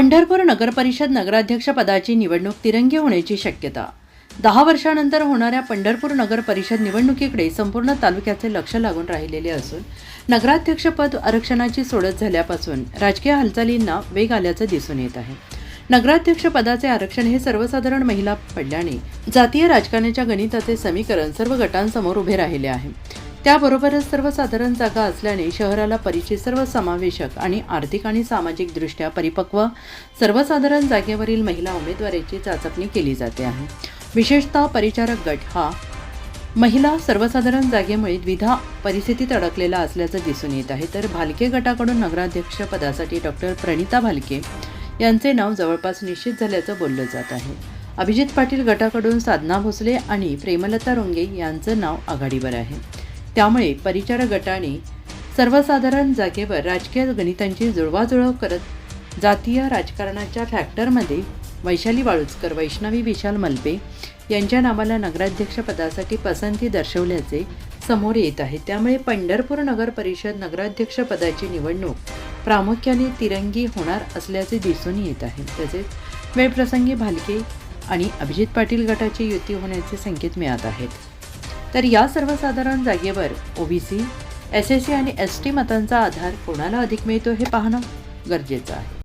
पंढरपूर नगरपरिषद नगराध्यक्षपदाची निवडणूक तिरंगी होण्याची शक्यता. दहा वर्षानंतर होणाऱ्या पंढरपूर नगर परिषद निवडणुकीकडे संपूर्ण तालुक्याचे लक्ष लागून राहिलेले असून नगराध्यक्षपद आरक्षणाची सोडत झाल्यापासून राजकीय हालचालींना वेग आल्याचं दिसून येत आहे. नगराध्यक्ष पदाचे आरक्षण हे सर्वसाधारण महिला पडल्याने जातीय राजकारणाच्या गणिताचे समीकरण सर्व गटांसमोर उभे राहिले आहे. त्याबरोबरच सर्वसाधारण जागा असल्याने शहराला परिचित सर्व समावेशक आणि आर्थिक आणि सामाजिकदृष्ट्या परिपक्व सर्वसाधारण जागेवरील महिला उमेदवाराची चाचपणी केली जाते. आहे विशेषतः परिचारक गट हा महिला सर्वसाधारण जागेमुळे द्विधा परिस्थितीत अडकलेला असल्याचं दिसून येत आहे. तर भालके गटाकडून नगराध्यक्ष पदासाठी डॉक्टर प्रणिता भालके यांचे नाव जवळपास निश्चित झाल्याचं बोललं जात आहे. अभिजित पाटील गटाकडून साधना भोसले आणि प्रेमलता रोंगे यांचं नाव आघाडीवर आहे. त्यामुळे परिचारक गटाने सर्वसाधारण जागेवर राजकीय गणितांची जुळवाजुळव करत जातीय राजकारणाच्या फॅक्टरमध्ये वैशाली वाळुचकर वैष्णवी विशाल मलपे यांच्या नावाला नगराध्यक्षपदासाठी पसंती दर्शवल्याचे समोर येत आहे. त्यामुळे पंढरपूर नगर परिषद नगराध्यक्षपदाची निवडणूक प्रामुख्याने तिरंगी होणार असल्याचे दिसून येत आहे. तसेच वेळप्रसंगी भालके आणि अभिजित पाटील गटाची युती होण्याचे संकेत मिळत आहेत. तर या सर्वसाधारण जागेवर ओबीसी एस एस सी आणि एस टी मतांचा आधार कोणाला अधिक मिळतो हे पाहणं गरजेचं आहे.